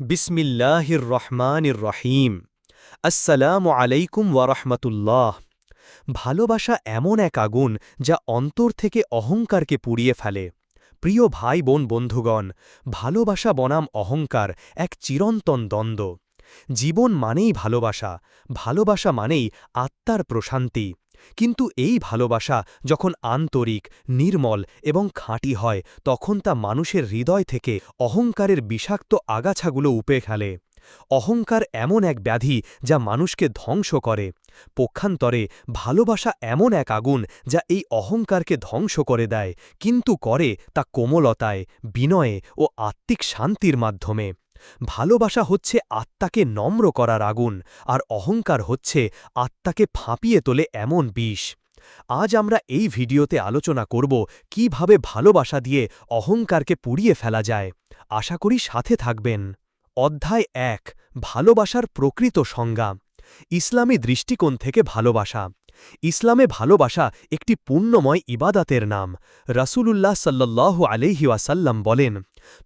বিসমিল্লাহির রহমানির রহিম আসসালামু আলাইকুম ওয়ারহমতুল্লাহ। ভালোবাসা এমন এক আগুন যা অন্তর থেকে অহংকারকে পুড়িয়ে ফেলে। প্রিয় ভাই বোন বন্ধুগণ, ভালোবাসা বনাম অহংকার এক চিরন্তন দ্বন্দ্ব। জীবন মানেই ভালোবাসা ভালোবাসা মানেই আত্মার প্রশান্তি। কিন্তু এই ভালোবাসা যখন আন্তরিক, নির্মল এবং খাঁটি হয়, তখন তা মানুষের হৃদয় থেকে অহংকারের বিষাক্ত আগাছাগুলো উপে খেলে অহংকার এমন এক ব্যাধি যা মানুষকে ধ্বংস করে। পক্ষান্তরে ভালোবাসা এমন এক আগুন যা এই অহংকারকে ধ্বংস করে দেয়, কিন্তু করে তা কোমলতায়, বিনয়ে ও আত্মিক শান্তির মাধ্যমে। ভালোবাসা হচ্ছে আত্মাকে নম্র করার আগুন, আর অহংকার হচ্ছে আত্মাকে ফাঁপিয়ে তোলে এমন বিষ। আজ আমরা এই ভিডিওতে আলোচনা করব কীভাবে ভালোবাসা দিয়ে অহংকারকে পুড়িয়ে ফেলা যায়। আশা করি সাথে থাকবেন। অধ্যায় এক, ভালোবাসার প্রকৃত সংজ্ঞা। ইসলামী দৃষ্টিকোণ থেকে ভালোবাসা। ইসলামে ভালোবাসা একটি পুণ্যময় ইবাদাতের নাম। রাসূলুল্লাহ সাল্লাহ আলহিওয়াসাল্লাম বলেন,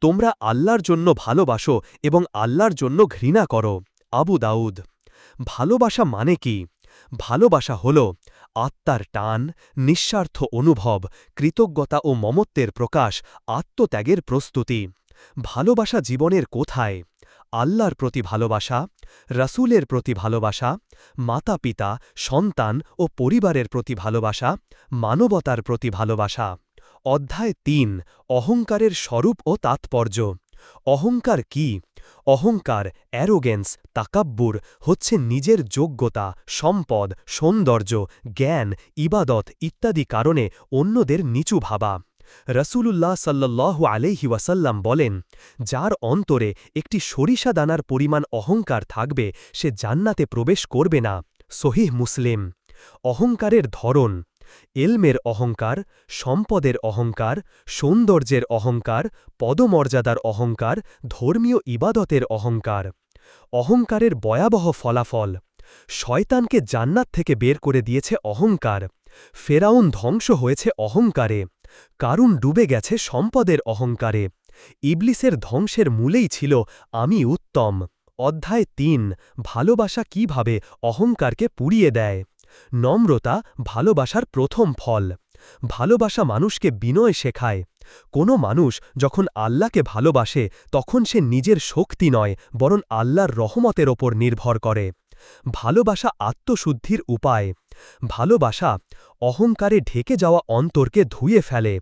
তোমরা আল্লাহর জন্য ভালোবাসো এবং আল্লাহর জন্য ঘৃণা করো। আবু দাউদ, ভালোবাসা মানে কি? ভালোবাসা হল আত্মার টান, নিঃস্বার্থ অনুভব, কৃতজ্ঞতা ও মমত্বের প্রকাশ, আত্মত্যাগের প্রস্তুতি। ভালোবাসা জীবনের কোথায়? আল্লাহর প্রতি ভালোবাসা, রাসূলের প্রতি ভালোবাসা মাতা পিতা সন্তান ও পরিবারের প্রতি ভালোবাসা, মানবতার প্রতি ভালোবাসা। অধ্যায় তিন, অহংকারের স্বরূপ ও তাৎপর্য। অহংকার কি? অহংকার অ্যারোগেন্স তাকাব্বুর, হচ্ছে নিজের যোগ্যতা, সম্পদ, সৌন্দর্য, জ্ঞান, ইবাদত ইত্যাদি কারণে অন্যদের নিচু ভাবা। রসুলুল্লাহ সাল্লাল্লাহু আলাইহি ওয়াসাল্লাম বলেন, যার অন্তরে একটি সরিষা দানার পরিমাণ অহংকার থাকবে, সে জান্নাতে প্রবেশ করবে না। সহিহ মুসলিম। অহংকারের ধরন, এলমের অহংকার, সম্পদের অহংকার, সৌন্দর্যের অহংকার, পদমর্যাদার অহংকার, ধর্মীয় ইবাদতের অহংকার। অহংকারের ভয়াবহ ফলাফল, শয়তানকে জান্নাত থেকে বের করে দিয়েছে অহংকার, ফেরাউন ধ্বংস হয়েছে অহংকারে। কারুন ডুবে গেছে সম্পদের অহংকারে। ইবলিসের ধ্বংসের মূলেই ছিল আমি উত্তম। অধ্যায় তিন, ভালোবাসা কীভাবে অহংকারকে পুড়িয়ে দেয়? নম্রতা ভালোবাসার প্রথম ফল। ভালোবাসা মানুষকে বিনয় শেখায়। কোনো মানুষ যখন আল্লাহকে ভালোবাসে, তখন সে নিজের শক্তি নয়, বরং আল্লাহর রহমতের ওপর নির্ভর করে। ভালোবাসা আত্মশুদ্ধির উপায়। ভালোবাসা অহংকারে ঢেকে যাওয়া অন্তরকে ধুয়ে ফেলে।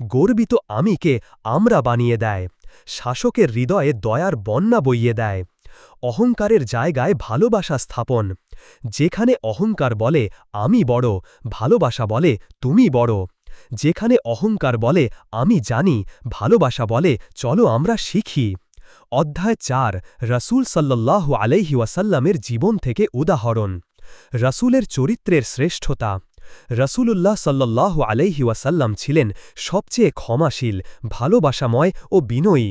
গর্বিত আমিকে আমরা বানিয়ে দেয়, শাসকের হৃদয়ে দয়ার বন্যা বইয়ে দেয়। অহংকারের জায়গায় ভালোবাসা স্থাপন, যেখানে অহংকার বলে আমি বড়, ভালোবাসা বলে তুমি বড়। যেখানে অহংকার বলে আমি জানি, ভালোবাসা বলে চলো আমরা শিখি। অধ্যায় চার, রসুল সাল্লাহ আলাইহি ওয়াসাল্লামের জীবন থেকে উদাহরণ। রসুলের চরিত্রের শ্রেষ্ঠতা। রসুলুল্লাহ সাল্লাহ আলাইহি ওয়াসাল্লাম ছিলেন সবচেয়ে ক্ষমাশীল, ভালোবাসাময় ও বিনয়ী।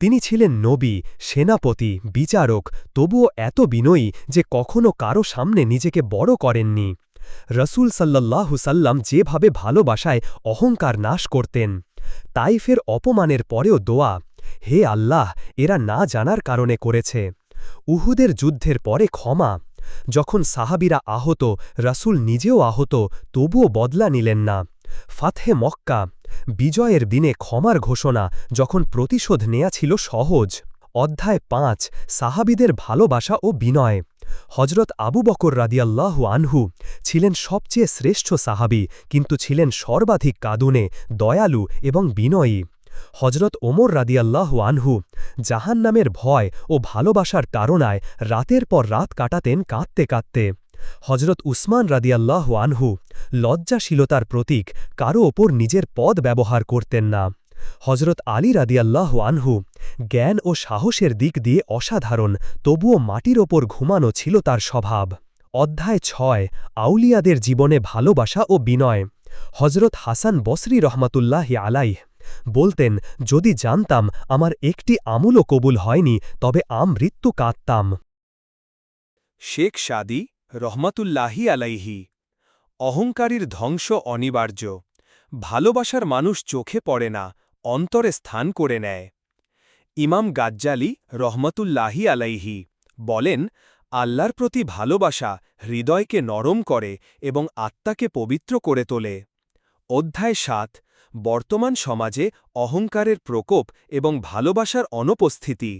তিনি ছিলেন নবী, সেনাপতি, বিচারক, তবুও এত বিনয়ী যে কখনো কারও সামনে নিজেকে বড় করেননি। রসুল সাল্লাল্লাহু সাল্লাম যেভাবে ভালোবাসায় অহংকার নাশ করতেন, তাইফের অপমানের পরেও দোয়া, হে আল্লাহ, এরা না জানার কারণে করেছে। উহুদের যুদ্ধের পরে ক্ষমা যখন সাহাবিরা আহত, রাসুল নিজেও আহত, তবুও বদলা নিলেন না। ফাতহে মক্কা, বিজয়ের দিনে ক্ষমার ঘোষণা, যখন প্রতিশোধ নেয়া ছিল সহজ। অধ্যায় পাঁচ, সাহাবিদের ভালোবাসা ও বিনয়। হজরত আবু বকর রাদিয়াল্লাহু আনহু ছিলেন সবচেয়ে শ্রেষ্ঠ সাহাবি, কিন্তু ছিলেন সর্বাধিক কাদুনে, দয়ালু এবং বিনয়ী। হজরত ওমর রাদিয়াল্লাহ আনহু জাহান নামের ভয় ও ভালোবাসার তাড়নায় রাতের পর রাত কাটাতেন কাঁদতে কাঁদতে। হজরত উসমান রাদিয়াল্লাহ আনহু লজ্জাশীলতার প্রতীক, কারও ওপর নিজের পদ ব্যবহার করতেন না। হজরত আলী রাদিয়াল্লাহ আনহু জ্ঞান ও সাহসের দিক দিয়ে অসাধারণ, তবুও মাটির ওপর ঘুমানো ছিল তার স্বভাব। অধ্যায় ছয়, আউলিয়াদের জীবনে ভালোবাসা ও বিনয়। হজরত হাসান বসরি রহমাতুল্লাহি আলাইহ বলতেন, যদি জানতাম আমার একটি আমুলও কবুল হয়নি, তবে আম মৃত্যু কাঁদতাম শেখ সাদি রহমাতুল্লাহি আলাইহি, অহংকারীর ধ্বংস অনিবার্য, ভালোবাসার মানুষ চোখে পড়ে না, অন্তরে স্থান করে নেয়। ইমাম গাজ্জালি রহমতুল্লাহি আলাইহি বলেন, আল্লাহর প্রতি ভালোবাসা হৃদয়কে নরম করে এবং আত্মাকে পবিত্র করে তোলে। অধ্যায় সাত বর্তমান সমাজে অহংকারের প্রকোপ এবং ভালোবাসার অনুপস্থিতি।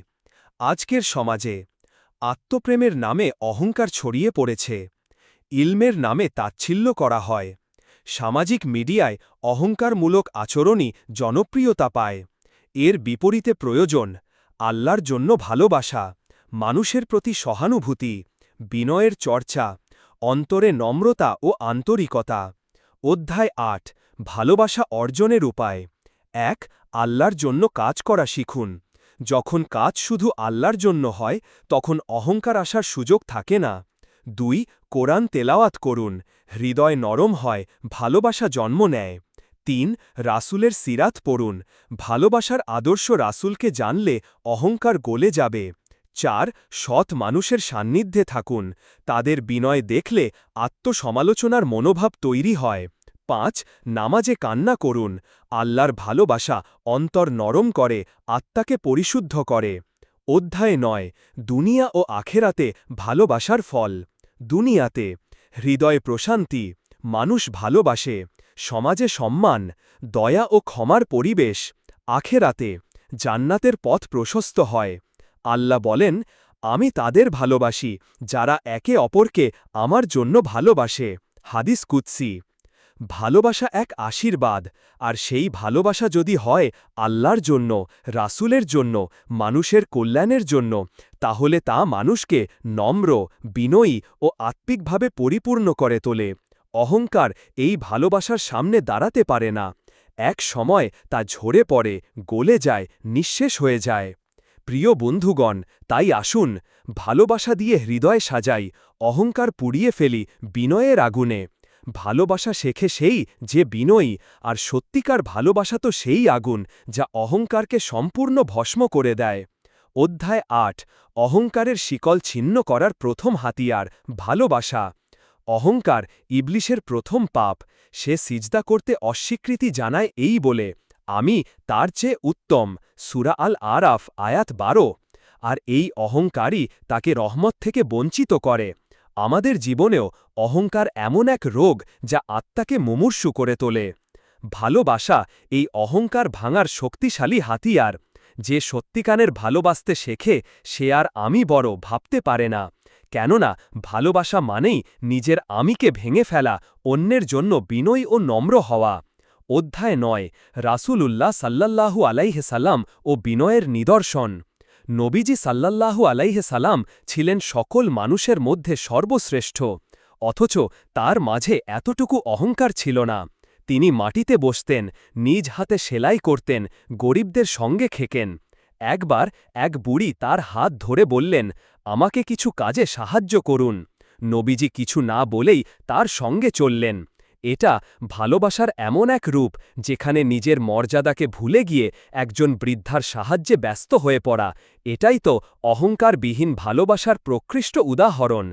আজকের সমাজে আত্মপ্রেমের নামে অহংকার ছড়িয়ে পড়েছে। ইলমের নামে তাচ্ছিল্য করা হয়। সামাজিক মিডিয়ায় অহংকারমূলক আচরণই জনপ্রিয়তা পায়। এর বিপরীতে প্রয়োজন, আল্লাহর জন্য ভালোবাসা, মানুষের প্রতি সহানুভূতি, বিনয়ের চর্চা, অন্তরে নম্রতা ও আন্তরিকতা। অধ্যায় আট ভালোবাসা অর্জনের উপায়। এক, আল্লাহর জন্য কাজ করা শিখুন। যখন কাজ শুধু আল্লাহর জন্য হয়, তখন অহংকার আসার সুযোগ থাকে না। দুই, কোরআন তেলাওয়াত করুন। হৃদয় নরম হয়, ভালোবাসা জন্ম নেয়। তিন, রাসুলের সিরাত পড়ুন। ভালোবাসার আদর্শ রাসুলকে জানলে অহংকার গলে যাবে। চার, সৎ মানুষের সান্নিধ্যে থাকুন। তাদের বিনয় দেখলে আত্মসমালোচনার মনোভাব তৈরি হয়। পাঁচ, নামাজে কান্না করুন। আল্লাহর ভালোবাসা অন্তর নরম করে, আত্মাকে পরিশুদ্ধ করে। অধ্যায় নয়, দুনিয়া ও আখেরাতে ভালোবাসার ফল। দুনিয়াতে হৃদয় প্রশান্তি, মানুষ ভালোবাসে, সমাজে সম্মান, দয়া ও ক্ষমার পরিবেশ। আখেরাতে জান্নাতের পথ প্রশস্ত হয়। আল্লাহ বলেন, আমি তাদের ভালোবাসি, যারা একে অপরকে আমার জন্য ভালোবাসে। হাদিস কুৎসি ভালোবাসা এক আশীর্বাদ, আর সেই ভালোবাসা যদি হয় আল্লাহর জন্য, রাসুলের জন্য, মানুষের কল্যাণের জন্য, তাহলে তা মানুষকে নম্র, বিনয়ী ও আত্মিকভাবে পরিপূর্ণ করে তোলে। অহংকার এই ভালোবাসার সামনে দাঁড়াতে পারে না। এক সময় তা ঝরে পড়ে, গলে যায়, নিঃশেষ হয়ে যায়। প্রিয় বন্ধুগণ, তাই আসুন, ভালোবাসা দিয়ে হৃদয় সাজাই, অহংকার পুড়িয়ে ফেলি, বিনয়ের আগুনে। ভালোবাসা শেখে সেই যে বিনয়ী, আর সত্যিকার ভালোবাসা তো সেই আগুন যা অহংকারকে সম্পূর্ণ ভস্ম করে দেয়। অধ্যায় আট, অহংকারের শিকল ছিন্ন করার প্রথম হাতিয়ার, ভালোবাসা। অহংকার ইবলিশের প্রথম পাপ, সে সিজদা করতে অস্বীকৃতি জানায় এই বলে, আমি তার চেয়ে উত্তম, সুরা আল আরাফ, আয়াত বারো। আর এই অহংকারই তাকে রহমত থেকে বঞ্চিত করে। আমাদের জীবনেও অহংকার এমন এক রোগ যা আত্মাকে মুমূর্ষু করে তোলে। ভালোবাসা এই অহংকার ভাঙার শক্তিশালী হাতিয়ার। যে সত্যিকানের ভালোবাসতে শেখে, সে আর আমি বড় ভাবতে পারে না। কেননা, ভালোবাসা মানেই নিজের আমিকে ভেঙে ফেলা, অন্যের জন্য বিনয়ী ও নম্র হওয়া। অধ্যায় নয় রাসূল উল্লাহ সাল্লাল্লাহু আলাইহে সাল্লাম ও বিনয়ের নিদর্শন। নবীজি সাল্লাল্লাহু আলাইহে সালাম ছিলেন সকল মানুষের মধ্যে সর্বশ্রেষ্ঠ, অথচ তার মাঝে এতটুকু অহংকার ছিল না। তিনি মাটিতে বসতেন, নিজ হাতে সেলাই করতেন, গরিবদের সঙ্গে খেকেন। একবার এক বুড়ি তার হাত ধরে বললেন, আমাকে কিছু কাজে সাহায্য করুন। নবীজি কিছু না বলেই তার সঙ্গে চললেন। এটা ভালোবাসার এমন এক রূপ যেখানে নিজের মর্যাদাকে ভুলে গিয়ে একজন বৃদ্ধার সাহায্যে ব্যস্ত হয়ে পড়া। এটাই তো অহংকারবিহীন ভালোবাসার প্রকৃষ্ট উদাহরণ।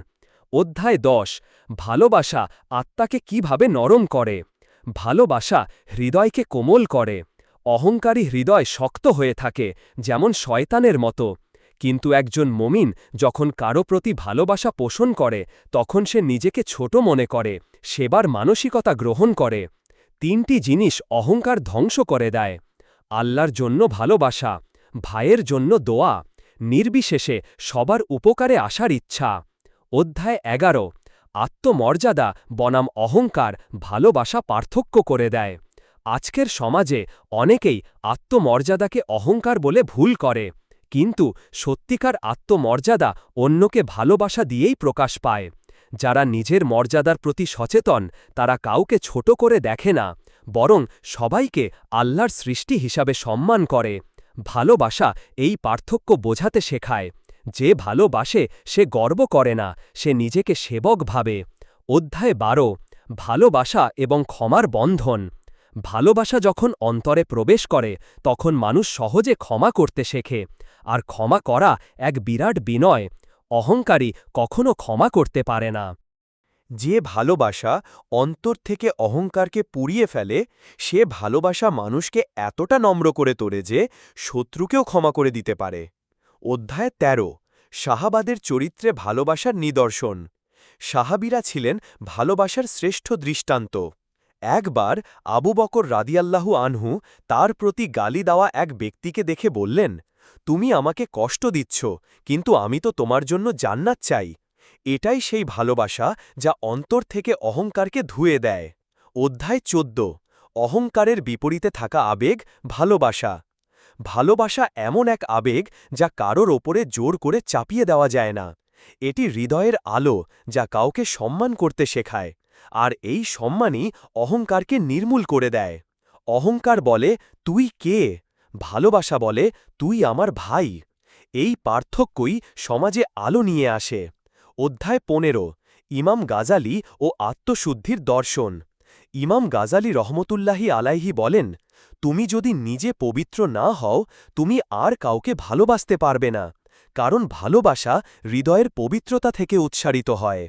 অধ্যায় দশ, ভালোবাসা আত্মাকে কীভাবে নরম করে? ভালোবাসা হৃদয়কে কোমল করে। অহংকারী হৃদয় শক্ত হয়ে থাকে, যেমন শয়তানের মতো। কিন্তু একজন মমিন যখন কারও প্রতি ভালোবাসা পোষণ করে, তখন সে নিজেকে ছোট মনে করে, সেবার মানসিকতা গ্রহণ করে। তিনটি জিনিস অহংকার ধ্বংস করে দেয়। আল্লাহর জন্য ভালোবাসা, ভাইয়ের জন্য দোয়া, নির্বিশেষে সবার উপকারে আসার ইচ্ছা। অধ্যায় এগারো, আত্মমর্যাদা বনাম অহংকার ভালোবাসা পার্থক্য করে দেয়। আজকের সমাজে অনেকেই আত্মমর্যাদাকে অহংকার বলে ভুল করে। কিন্তু সত্যিকার আত্মমর্যাদা অন্যকে ভালোবাসা দিয়েই প্রকাশ পায়। যারা নিজের মর্যাদার প্রতি সচেতন, তারা কাউকে ছোট করে দেখে না, বরং সবাইকে আল্লাহর সৃষ্টি হিসাবে সম্মান করে। ভালোবাসা এই পার্থক্য বোঝাতে শেখায়। যে ভালোবাসে, সে গর্ব করে না, সে নিজেকে সেবক ভাবে। অধ্যায় বারো, ভালোবাসা এবং ক্ষমার বন্ধন। ভালোবাসা যখন অন্তরে প্রবেশ করে, তখন মানুষ সহজে ক্ষমা করতে শেখে। আর ক্ষমা করা এক বিরাট বিনয়, অহংকারী কখনো ক্ষমা করতে পারে না। যে ভালোবাসা অন্তর থেকে অহংকারকে পুড়িয়ে ফেলে, সে ভালোবাসা মানুষকে এতটা নম্র করে তোলে যে শত্রুকেও ক্ষমা করে দিতে পারে। অধ্যায় ১৩ শাহাবাদের চরিত্রে ভালোবাসার নিদর্শন। সাহাবিরা ছিলেন ভালোবাসার শ্রেষ্ঠ দৃষ্টান্ত। একবার আবু বকর রাদিয়াল্লাহু আনহু তার প্রতি গালি দেওয়া এক ব্যক্তিকে দেখে বললেন তুমি আমাকে কষ্ট দিচ্ছ, কিন্তু আমি তো তোমার জন্য জান্নাত চাই। এটাই সেই ভালোবাসা যা অন্তর থেকে অহংকারকে ধুয়ে দেয়। অধ্যায় চোদ্দ। অহংকারের বিপরীতে থাকা আবেগ, ভালোবাসা। ভালোবাসা এমন এক আবেগ যা কারোর ওপরে জোর করে চাপিয়ে দেওয়া যায় না। এটি হৃদয়ের আলো যা কাউকে সম্মান করতে শেখায়, আর এই সম্মানই অহংকারকে নির্মূল করে দেয়। অহংকার বলে, তুই কে? ভালোবাসা বলে, তুই আমার ভাই। এই পার্থক্যই সমাজে আলো নিয়ে আসে। অধ্যায় পনেরো, ইমাম গাজালি ও আত্মশুদ্ধির দর্শন। ইমাম গাজালি রহমতুল্লাহি আলাইহি বলেন, তুমি যদি নিজে পবিত্র না হও, তুমি আর কাউকে ভালোবাসতে পারবে না, কারণ ভালোবাসা হৃদয়ের পবিত্রতা থেকে উৎসারিত হয়।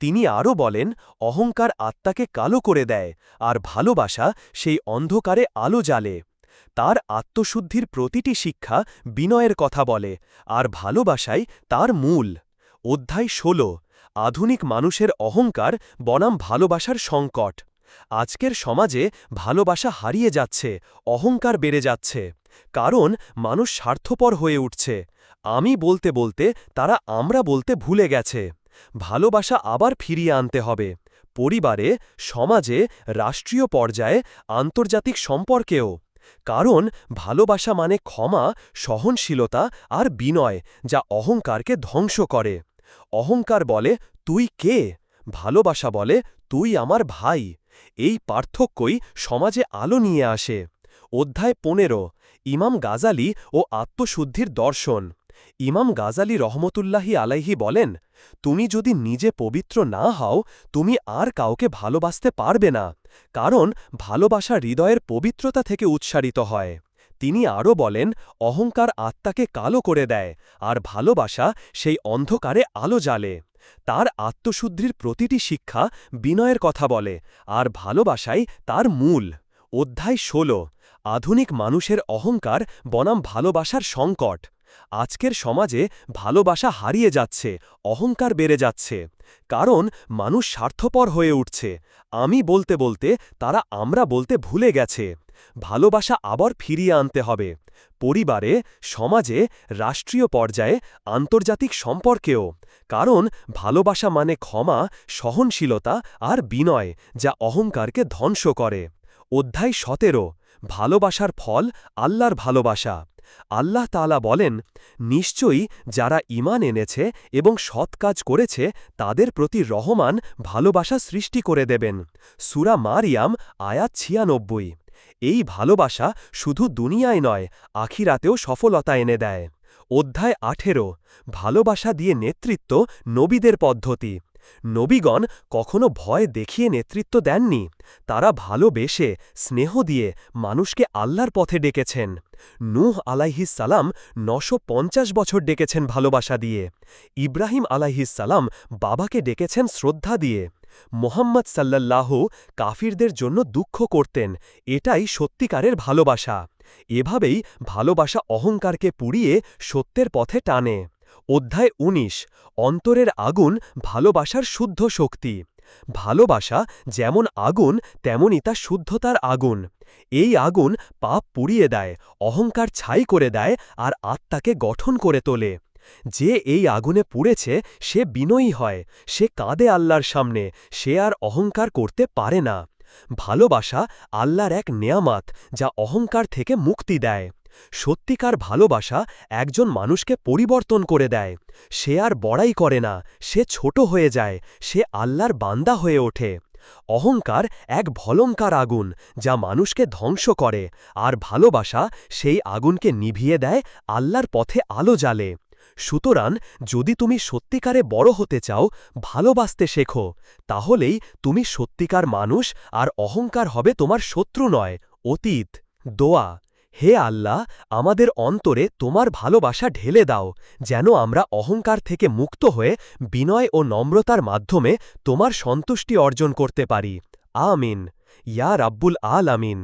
তিনি আরও বলেন, অহংকার আত্মাকে কালো করে দেয়, আর ভালোবাসা সেই অন্ধকারে আলো জ্বালে। তার আত্মশুদ্ধির প্রতিটি শিক্ষা বিনয়ের কথা বলে, আর ভালোবাসাই তার মূল। অধ্যায় ১৬ আধুনিক মানুষের অহংকার বনাম ভালোবাসার সংকট। আজকের সমাজে ভালোবাসা হারিয়ে যাচ্ছে, অহংকার বেড়ে যাচ্ছে, কারণ মানুষ স্বার্থপর হয়ে উঠছে। আমি বলতে বলতে তারা আমরা বলতে ভুলে গেছে। ভালোবাসা আবার ফিরিয়ে আনতে হবে। পরিবারে, সমাজে, রাষ্ট্রীয় পর্যায়ে, আন্তর্জাতিক সম্পর্কেও। কারণ ভালোবাসা মানে ক্ষমা, সহনশীলতা আর বিনয়, যা অহংকারকে ধ্বংস করে। অহংকার বলে, তুই কে? ভালোবাসা বলে, তুই আমার ভাই। এই পার্থক্যই সমাজে আলো নিয়ে আসে। অধ্যায় পনেরো, ইমাম গাজালি ও আত্মশুদ্ধির দর্শন। ইমাম গাজালি রহমতুল্লাহি আলাইহি বলেন, তুমি যদি নিজে পবিত্র না হও, তুমি আর কাউকে ভালোবাসতে পারবে না। কারণ ভালোবাসা হৃদয়ের পবিত্রতা থেকে উৎসারিত হয়। তিনি আরও বলেন, অহংকার আত্মাকে কালো করে দেয়, আর ভালোবাসা সেই অন্ধকারে আলো জ্বালে। তার আত্মশুদ্ধির প্রতিটি শিক্ষা বিনয়ের কথা বলে, আর ভালোবাসাই তার মূল। অধ্যায় ১৬ আধুনিক মানুষের অহংকার বনাম ভালোবাসার সংকট। আজকের সমাজে ভালোবাসা হারিয়ে যাচ্ছে, অহংকার বেড়ে যাচ্ছে। কারণ মানুষ স্বার্থপর হয়ে উঠছে। আমি বলতে বলতে তারা আমরা বলতে ভুলে গেছে। ভালোবাসা আবার ফিরিয়ে আনতে হবে। পরিবারে, সমাজে, রাষ্ট্রীয় পর্যায়ে, আন্তর্জাতিক সম্পর্কেও। কারণ ভালোবাসা মানে ক্ষমা, সহনশীলতা আর বিনয়, যা অহংকারকে ধ্বংস করে। অধ্যায় সতেরো, ভালোবাসার ফল, আল্লাহর ভালোবাসা। আল্লাহ তালা বলেন, নিশ্চয়ই যারা ইমান এনেছে এবং সৎ কাজ করেছে, তাদের প্রতি রহমান ভালোবাসা সৃষ্টি করে দেবেন। সুরা মারিয়াম, আয়াত ছিয়ানব্বই। এই ভালোবাসা শুধু দুনিয়ায় নয়, আখিরাতেও সফলতা এনে দেয়। অধ্যায় আঠেরো, ভালোবাসা দিয়ে নেতৃত্ব নবীদের পদ্ধতি। নবীগণ কখনো ভয় দেখিয়ে নেতৃত্ব দেননি। তারা ভালোবেসে স্নেহ দিয়ে মানুষকে আল্লাহর পথে ডেকেছেন। নূহ সালাম নশো পঞ্চাশ বছর ডেকেছেন ভালোবাসা দিয়ে। ইব্রাহিম সালাম বাবাকে ডেকেছেন শ্রদ্ধা দিয়ে। মোহাম্মদ সাল্লাল্লাহু কাফিরদের জন্য দুঃখ করতেন, এটাই সত্যিকারের ভালোবাসা। এভাবেই ভালোবাসা অহংকারকে পুড়িয়ে সত্যের পথে টানে। অধ্যায় ১৯ অন্তরের আগুন ভালোবাসার শুদ্ধ শক্তি। ভালোবাসা যেমন আগুন তেমনই তা শুদ্ধতার আগুন। এই আগুন পাপ পুড়িয়ে দেয়, অহংকার ছাই করে দেয় আর আত্মাকে গঠন করে তোলে। যে এই আগুনে পুড়েছে, সে বিনয়ী হয়, সে কাঁদে আল্লাহর সামনে, সে আর অহংকার করতে পারে না। ভালোবাসা আল্লাহর এক নেয়ামাত, যা অহংকার থেকে মুক্তি দেয়। সত্যিকার ভালোবাসা একজন মানুষকে পরিবর্তন করে দেয়। সে আর বড়াই করে না, সে ছোট হয়ে যায়, সে আল্লাহর বান্দা হয়ে ওঠে। অহংকার এক ভলঙ্কার আগুন যা মানুষকে ধ্বংস করে, আর ভালোবাসা সেই আগুনকে নিভিয়ে দেয়, আল্লাহর পথে আলো জ্বালে। সুতরাং যদি তুমি সত্যিকারে বড় হতে চাও, ভালোবাসতে শেখো, তাহলেই তুমি সত্যিকার মানুষ আর অহংকার হবে তোমার শত্রু নয়, অতীত। দোয়া। হে আল্লাহ, আমাদের অন্তরে তোমার ভালোবাসা ঢেলে দাও, যেন আমরা অহংকার থেকে মুক্ত হয়ে বিনয় ও নম্রতার মাধ্যমে তোমার সন্তুষ্টি অর্জন করতে পারি। আমিন। ইয়া রাব্বুল আল আমিন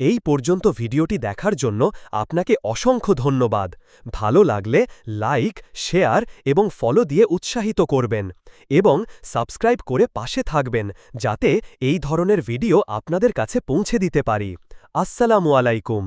এই পর্যন্ত ভিডিওটি দেখার জন্য আপনাকে অসংখ্য ধন্যবাদ। ভালো লাগলে লাইক, শেয়ার এবং ফলো দিয়ে উৎসাহিত করবেন এবং সাবস্ক্রাইব করে পাশে থাকবেন যাতে এই ধরনের ভিডিও আপনাদের কাছে পৌঁছে দিতে পারি। আসসালামু আলাইকুম।